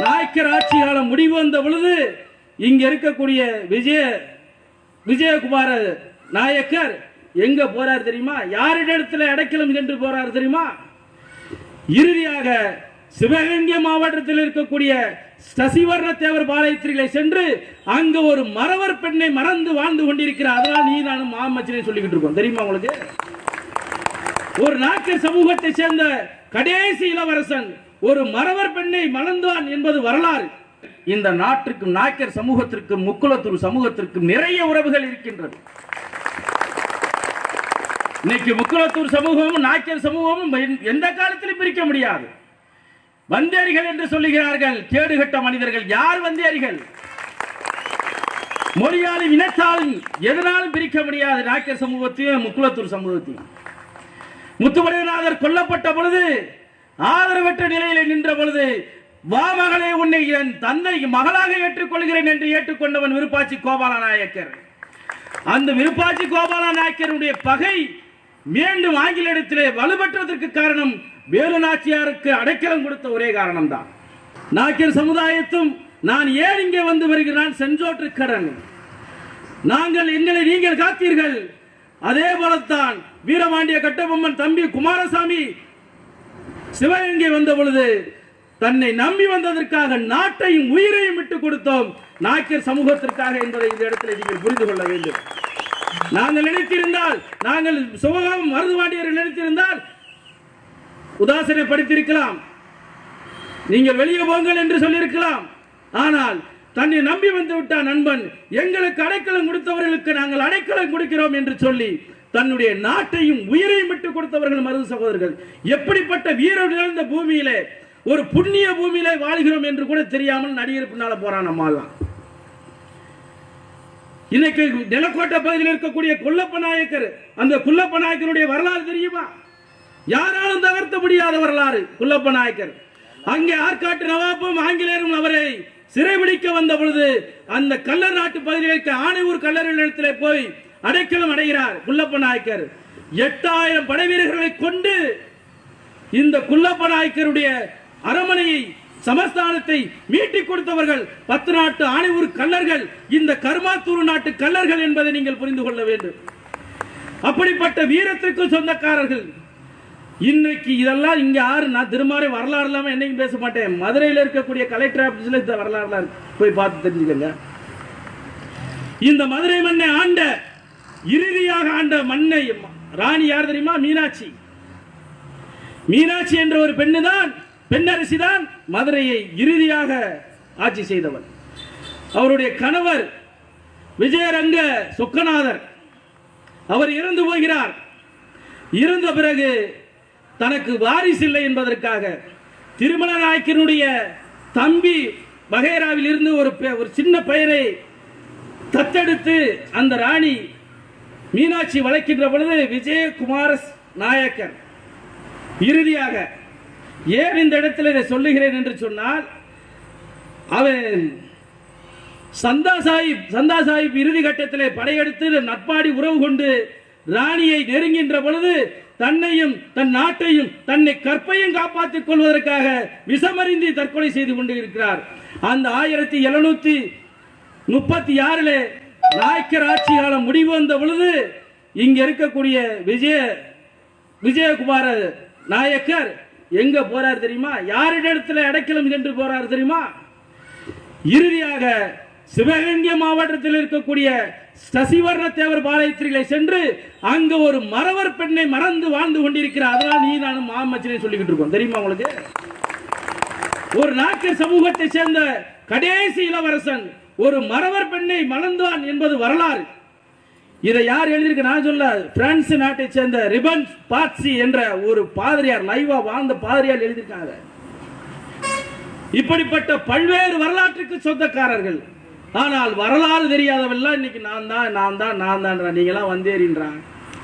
நாயக்கர் ஆட்சி காலம் முடிவு வந்த பொழுது இங்க இருக்கக்கூடிய விஜய விஜயகுமார நாயக்கர் எங்க போறார் தெரியுமா? யாரிடத்துல அடைக்கலம் சென்று போறார் தெரியுமா? இறுதியாக சிவகங்கை மாவட்டத்தில் இருக்கக்கூடிய சசிவர்ண தேவர் பாளையத்திலே சென்று அங்க ஒரு மறவர் பெண்ணை மறந்து வாழ்ந்து கொண்டிருக்கிறார். அதனால் நீ நானும் மாமச்சனை சொல்லிக்கிட்டு இருக்கோம். தெரியுமா உங்களுக்கு? ஒரு நாக்கர் சமூகத்தை சேர்ந்த கடைசி இளவரசன் ஒரு மறவர் பெண்ணை மணந்தான் என்பது வரலாறு. இந்த நாட்டிற்கும் நாயக்கர் சமூகத்திற்கும் முக்குளத்தூர் சமூகத்திற்கும் நிறைய உறவுகள் இருக்கின்றது. இன்னைக்கு முக்குளத்தூர் சமூகமும் நாயக்கர் சமூகமும் எந்த- எந்த காலத்திலும் பிரிக்க முடியாது. வந்தேரிகள் என்று சொல்லுகிறார்கள் கேடுகட்ட மனிதர்கள் யார் வந்தேரிகள்? மொழியாலும் இனத்தாலும் எதனாலும் பிரிக்க முடியாது நாயக்கர் சமூகத்தையும் முக்குளத்தூர் சமூகத்தையும். முத்துமணிநாதர் கொல்லப்பட்ட பொழுது ஆதரவற்ற நிலையில் நின்ற பொழுது வா மகளே உன்னை என் தந்தை மகளாக ஏற்றுக்கொள்கிறேன் என்று ஏற்றுக்கொண்டவன் விருப்பாச்சி கோபால நாயக்கர் அந்த விருப்பாச்சி கோபால நாயக்கருடைய பகை மீண்டும் ஆங்கிலத்திலே வலுப்பற்றதற்கு காரணம் வேலு நாச்சியாருக்கு அடைக்கலம் கொடுத்த ஒரே காரணம்தான். நாயக்கர் சமுதாயத்தும் நான் ஏன் இங்கே வந்து வருகிறான் செஞ்சோற்று கடன். நாங்கள் எங்களை நீங்கள் காத்தீர்கள். அதே போலத்தான் வீரபாண்டிய கட்டபொம்மன் தம்பி குமாரசாமி சிவகங்கை வந்த பொழுது தன்னை நம்பி வந்ததற்காக நாட்டையும் உயிரையும் விட்டு கொடுத்தோம். நாயக்கர் சமூகத்திற்காக என்பதை இந்த இடத்தில் நீங்கள் புரிந்து கொள்ள வேண்டும். நாங்கள் நினைத்திருந்தால் நாங்கள் சிவகாமம் மருதுபாண்டியர் நினைத்திருந்தால் உதாசனைப்படுத்தியிருக்கலாம் நீங்கள் வெளியே போங்கள் என்று சொல்லியிருக்கலாம். ஆனால் தன்னை நம்பி வந்து விட்டான் நண்பன் எங்களுக்கு அடைக்கலம் கொடுத்தவர்களுக்கு நாங்கள் அடைக்கலம் கொடுக்கிறோம் என்று சொல்லி தன்னுடைய நாட்டையும் உயிரையும் விட்டு கொடுத்தவர்கள் மருது சகோதரர்கள். எப்படிப்பட்ட வீரர் நிறைந்த பூமியிலே ஒரு புண்ணிய பூமியிலே வாழ்கிறோம் என்று கூட தெரியாமல் நடிகர் பின்னால போறான் நம்மாலாம் இன்னைக்கு நிலக்கோட்டை பகுதியில் இருக்கக்கூடிய குள்ளப்ப நாயக்கர் அந்த குள்ளப்ப நாயக்கருடைய வரலாறு தெரியுமா? யாராலும் தகர்த்த முடியாத வரலாறு குள்ளப்ப நாயக்கர். அங்கே ஆற்காட்டு நவாப்பும் ஆங்கிலேயரும் அவரை சிறைபிடிக்க வந்த பொழுது அந்த கல்லர் நாட்டு பகுதியில் இருக்க ஆணையூர் கல்லர் நிலத்திலே போய் அடைக்கலம் அடைகிறார் குள்ளப்ப நாயக்கர் எட்டாயிரம் படை வீரர்களை கொண்டு இந்த குள்ளப்ப நாயக்கருடைய அரமனையை சமஸ்தானத்தை மீட்டிக் கொடுத்தவர்கள் பத்து நாட்டு ஆணையூர் கல்லர்கள் இந்த கர்மாத்தூர் நாட்டு கல்லர்கள் என்பதை நீங்கள் புரிந்து கொள்ள வேண்டும். அப்படிப்பட்ட வீரத்திற்கு சொந்தக்காரர்கள். இன்னைக்கு இதெல்லாம் இங்க யாரு? நான் திருமாறி வரலாறு இல்லாம என்னைக்கும் பேச மாட்டேன். மதுரையில் இருக்கக்கூடிய கலெக்டர் ஆபீஸ்ல இந்த வரலாறுலாம் போய் பார்த்து தெரிஞ்சுக்கங்க. இந்த மதுரை மண்ணை ஆண்ட இறுதியாக ஆண்ட மண்ணை ராணி யார் தெரியுமா? மீனாட்சி. மீனாட்சி என்ற ஒரு பெண்ணு தான் பெண்ணரசி தான் மதுரையை இறுதியாக ஆட்சி செய்தவர் அவருடைய கணவர் விஜயரங்க சொக்கநாதர். அவர் இறந்து போகிறார். இறந்த பிறகு தனக்கு வாரிசு இல்லை என்பதற்காக திருமண நாயக்கனுடைய தம்பி வகைராவில் இருந்து ஒரு பெ- ஒரு சின்ன பெயரை தத்தெடுத்து அந்த ராணி மீனாட்சி வளைக்கின்ற பொழுது விஜயகுமார நாயக்கர் இறுதியாக ஏன் இந்த இடத்தில் இதை சொல்லுகிறேன்? என்று சொன்னால் அவன் சந்தா சாஹிப் சந்தா சாஹிப் இறுதி கட்டத்திலே படையெடுத்து நட்பாடி உறவு கொண்டு ராணியை நெருங்கின்ற பொழுது தன்னையும் தன் நாட்டையும் தன்னை கற்பையும் காப்பாற்றிக் கொள்வதற்காக விஷமறிந்தி தற்கொலை செய்து கொண்டு இருக்கிறார். அந்த ஆயிரத்தி எழுநூத்தி முப்பத்தி ஆறிலே நாயக்கர் ஆட்சி காலம் முடிவு வந்த பொழுது இங்க இருக்கக்கூடிய விஜய விஜயகுமார நாயக்கர் எங்க போறார் தெரியுமா? யாரிடத்துல அடைக்கலம் சென்று போறார் தெரியுமா? இறுதியாக சிவகங்கை மாவட்டத்தில் இருக்கக்கூடிய சசிவர்ண தேவர் பாளையத்திலே சென்று அங்க ஒரு மறவர் பெண்ணை மறந்து வாழ்ந்து கொண்டிருக்கிறார். அதனால் நீ நானும் மாமச்சனை சொல்லிக்கிட்டு இருக்கோம். தெரியுமா உங்களுக்கு? ஒரு நாக்கர் சமூகத்தை சேர்ந்த கடைசி இளவரசன் ஒரு மறவர் பெண்ணை மணந்தான் என்பது வரலாறு. இதை யார் எழுதியிருக்கு? நான் சொல்ல பிரான்ஸ் நாட்டை சேர்ந்த ரிபன் பாட்சி என்ற ஒரு பாதிரியார் லைவா வாழ்ந்த பாதிரியார் எழுதியிருக்காங்க. இப்படிப்பட்ட பல்வேறு வரலாற்றுக்கு சொந்தக்காரர்கள். ஆனால் வரலாறு தெரியாதவெல்லாம் இன்னைக்கு நான் தான் நான் தான் நான் தான்றான் நீங்களாம் வந்தேறின்றான்.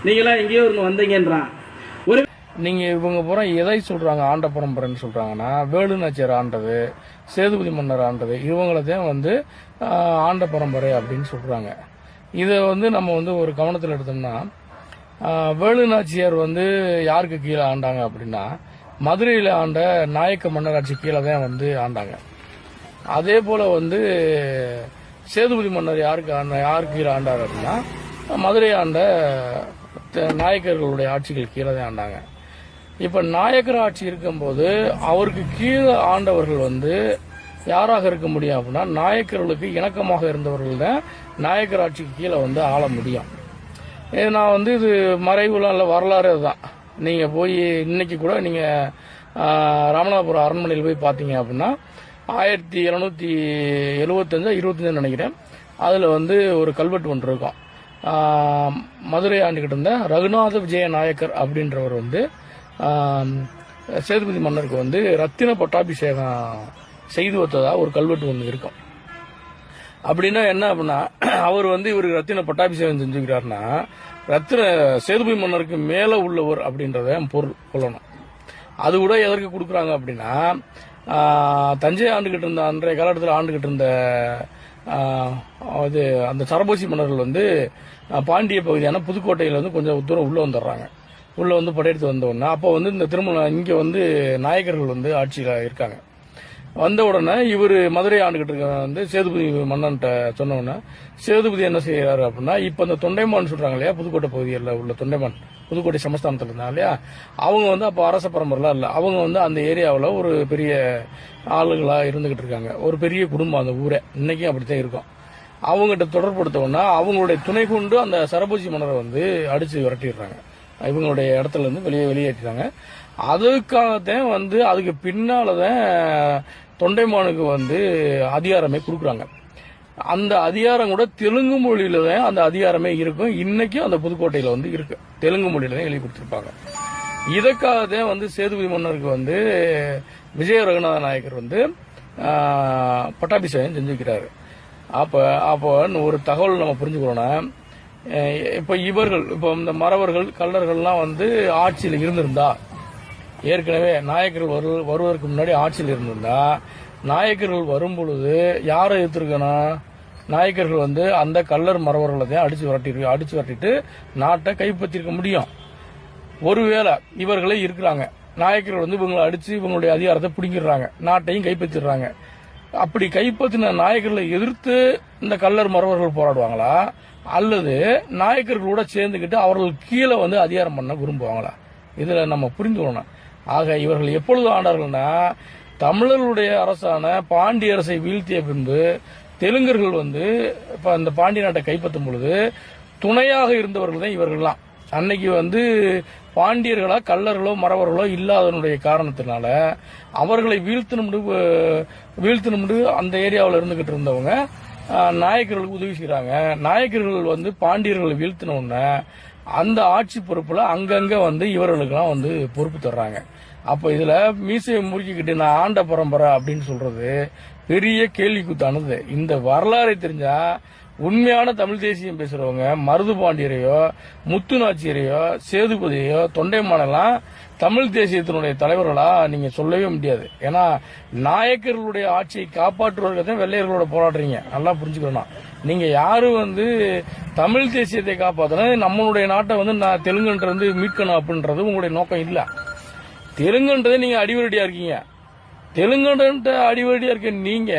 நீங்களாம் எங்கேயோ இருந்து வந்தீங்கன்றான். ஒரு நீங்க இவங்க பூரா எதை சொல்றாங்க? ஆண்ட பரம்பரைன்னு சொல்றாங்கன்னா வேலுநாச்சியார் ஆண்டது சேதுபதி மன்னர் ஆண்டது இவங்கள தான் வந்து ஆண்ட பரம்பரை அப்படின்னு சொல்கிறாங்க இதை வந்து நம்ம வந்து ஒரு கவனத்தில் எடுத்தோம்னா வேலுநாச்சியார் வந்து யாருக்கு கீழே ஆண்டாங்க அப்படின்னா மதுரையில் ஆண்ட நாயக்க மன்னராட்சி கீழே தான் வந்து ஆண்டாங்க. அதே போல் வந்து சேதுபதி மன்னர் யாருக்கு ஆண்ட- யாருக்கு கீழே ஆண்டார் அப்படின்னா மதுரை ஆண்ட த- நாயக்கர்களுடைய ஆட்சிகள் கீழே தான் ஆண்டாங்க. இப்போ நாயக்கர் ஆட்சி இருக்கும்போது அவருக்கு கீழே ஆண்டவர்கள் வந்து யாராக இருக்க முடியும் அப்படின்னா நாயக்கர்களுக்கு இணக்கமாக இருந்தவர்கள் தான் நாயக்கர் ஆட்சிக்கு கீழே வந்து ஆள முடியும். இது நான் வந்து இது மறைவுலாம் இல்லை வரலாறு தான் நீங்கள் போய் இன்னைக்கு கூட நீங்கள் ராமநாதபுரம் அரண்மனையில் போய் பார்த்தீங்க அப்படின்னா ஆயிரத்தி எழுநூற்றி எழுபத்தஞ்சா இருபத்தஞ்சு நினைக்கிறேன். அதில் வந்து ஒரு கல்வெட்டு ஒன்று இருக்கும். மதுரை ஆண்டுகிட்டு இருந்த ரகுநாத விஜய நாயக்கர் அப்படின்றவர் வந்து சேதுபதி மன்னருக்கு வந்து ரத்தின பட்டாபிஷேகம் செய்து வைத்ததா ஒரு கல்வெட்டு ஒன்று இருக்கும். அப்படின்னா என்ன அப்படின்னா அவர் வந்து இவருக்கு ரத்தின பட்டாபிஷேகம் செஞ்சுக்கிறாருன்னா ரத்தின சேதுபதி மன்னருக்கு மேலே உள்ளவர் அப்படின்றத பொருள் கொள்ளணும். அது கூட எதற்கு கொடுக்குறாங்க அப்படின்னா தஞ்சை ஆண்டுகிட்டு இருந்த அன்றைய காலகட்டத்தில் ஆண்டுகிட்டு இருந்த இது அது அந்த சரபோசி மன்னர்கள் வந்து பாண்டிய பகுதியான புதுக்கோட்டையில் வந்து கொஞ்சம் தூரம் உள்ளே வந்துடுறாங்க. உள்ளே வந்து படையெடுத்து வந்தோடனே அப்போ வந்து இந்த திருமணம் இங்கே வந்து நாயக்கர்கள் வந்து ஆட்சியில் இருக்காங்க. வந்த உடனே இவர் மதுரை ஆண்டுகிட்டு இருக்க வந்து சேதுபதி மன்னன்ட்ட சொன்ன உடனே சேதுபதி என்ன செய்யறாரு அப்படின்னா இப்ப இந்த தொண்டைமான் சொல்றாங்க இல்லையா புதுக்கோட்டை பகுதியில் உள்ள தொண்டைமான் புதுக்கோட்டை சமஸ்தானத்தில் இருந்தாங்க இல்லையா அவங்க வந்து அப்போ அரச பரம்பரெலாம் இல்லை. அவங்க வந்து அந்த ஏரியாவில் ஒரு பெரிய ஆளுகளாக இருந்துகிட்டு இருக்காங்க. ஒரு பெரிய குடும்பம் அந்த ஊரே. இன்னைக்கும் அப்படித்தான் இருக்கும். அவங்ககிட்ட தொடர்படுத்தவுடனே அவங்களுடைய துணை கொண்டு அந்த சரபோஜி மன்னரை வந்து அடிச்சு விரட்டிடுறாங்க. இவங்களுடைய இடத்துல இருந்து வெளியே வெளியேற்றிட்டாங்க. அதுக்காகத்தான் வந்து அதுக்கு பின்னால்தான் தொண்டைமானுக்கு வந்து அதிகாரமே கொடுக்குறாங்க. அந்த அதிகாரம் கூட தெலுங்கு மொழியில தான் அந்த அதிகாரமே இருக்கும். இன்னைக்கும் அந்த புதுக்கோட்டையில வந்து இருக்கு. தெலுங்கு மொழியில தான் எழுதி கொடுத்துருப்பாங்க. இதற்காக தான் வந்து சேதுபதி மன்னருக்கு வந்து விஜய ரகுநாத நாயக்கர் வந்து பட்டாபிஷேகம் செஞ்சு வைக்கிறாரு அப்ப அப்போ ஒரு தகவல் நம்ம புரிஞ்சுக்கிறோன்னா இப்போ இப்ப இவர்கள் இப்ப இந்த மறவர்கள் கல்லர்கள்லாம் வந்து ஆட்சியில் இருந்திருந்தா ஏற்கனவே நாயக்கர்கள் வரு வருவதற்கு முன்னாடி ஆட்சியில் இருந்திருந்தா நாயக்கர்கள் வரும் பொழுது யாரை எதிர்த்துருக்கணும் நாயக்கர்கள் வந்து அந்த கல்லர் மறவர்களை தான் அடிச்சு விரட்டி அடிச்சு விரட்டிட்டு நாட்டை கைப்பற்றிருக்க முடியும். ஒருவேளை இவர்களே இருக்கிறாங்க. நாயக்கர்கள் வந்து இவங்களை அடிச்சு இவங்களுடைய அதிகாரத்தை பிடிங்கிடுறாங்க. நாட்டையும் கைப்பற்றிடுறாங்க. அப்படி கைப்பற்றின நாயக்கர்களை எதிர்த்து இந்த கல்லர் மறவர்கள் போராடுவாங்களா? அல்லது நாயக்கர்களோட சேர்ந்துக்கிட்டு அவர்கள் கீழே வந்து அதிகாரம் பண்ண விரும்புவாங்களா? இதில் நம்ம புரிந்து கொள்ளணும். ஆக இவர்கள் எப்பொழுது ஆண்டார்கள்னா தமிழர்களுடைய அரசான பாண்டிய அரசை வீழ்த்திய பின்பு தெலுங்கர்கள் வந்து இப்ப அந்த பாண்டிய நாட்டை கைப்பற்றும் பொழுது துணையாக இருந்தவர்கள் தான் இவர்கள்லாம். அன்னைக்கு வந்து பாண்டியர்களா கல்லர்களோ மறவர்களோ இல்லாதனுடைய காரணத்தினால அவர்களை வீழ்த்தணும்னு வீழ்த்தணும்னு அந்த ஏரியாவில் இருந்துகிட்டு இருந்தவங்க நாயக்கர்களுக்கு உதவி செய்கிறாங்க நாயக்கர்கள் வந்து பாண்டியர்களை வீழ்த்தின அந்த ஆட்சி பொறுப்புல அங்கங்க வந்து இவர்களுக்கெல்லாம் வந்து பொறுப்பு தர்றாங்க. அப்ப இதுல மீசையை முறுக்கிக்கிட்டு நான் ஆண்ட பரம்பரை அப்படின்னு சொல்றது பெரிய கேள்விக்குத்தானது இந்த வரலாறை தெரிஞ்சா உண்மையான தமிழ் தேசியம் பேசுறவங்க மருது பாண்டியரையோ முத்து நாச்சியரையோ சேதுபதியோ தொண்டைமானெல்லாம் தமிழ் தேசியத்தினுடைய தலைவர்களா நீங்க சொல்லவே முடியாது. ஏன்னா நாயக்கர்களுடைய ஆட்சியை காப்பாற்றுவதற்கு தான் வெள்ளையர்களோட போராடுறீங்க. நல்லா புரிஞ்சுக்கணும் நீங்க யாரு வந்து தமிழ் தேசியத்தை காப்பாற்றணும் நம்மளுடைய நாட்டை வந்து நான் தெலுங்குன்றது மீட்கணும் அப்படின்றது உங்களுடைய நோக்கம் இல்லை. தெலுங்குன்றதே நீங்க அடிவரடியா இருக்கீங்க. தெலுங்குன்ற அடிவடியா இருக்க நீங்க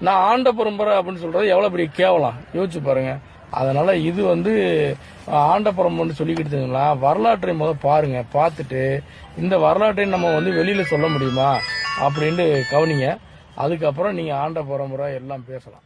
நான் ஆண்ட பரம்பரை அப்படின்னு சொல்றது எவ்வளவு பெரிய கேவலம். யோசிச்சு பாருங்க. அதனால இது வந்து ஆண்ட பரம்பரைன்னு சொல்லிக்கிட்டு வரலாற்றை முதல் பாருங்க. பார்த்துட்டு இந்த வரலாற்றை நம்ம வந்து வெளியில சொல்ல முடியுமா? அப்படின்னு கவனிங்க. அதுக்கப்புறம் நீங்க ஆண்ட பரம்பரை எல்லாம் பேசலாம்.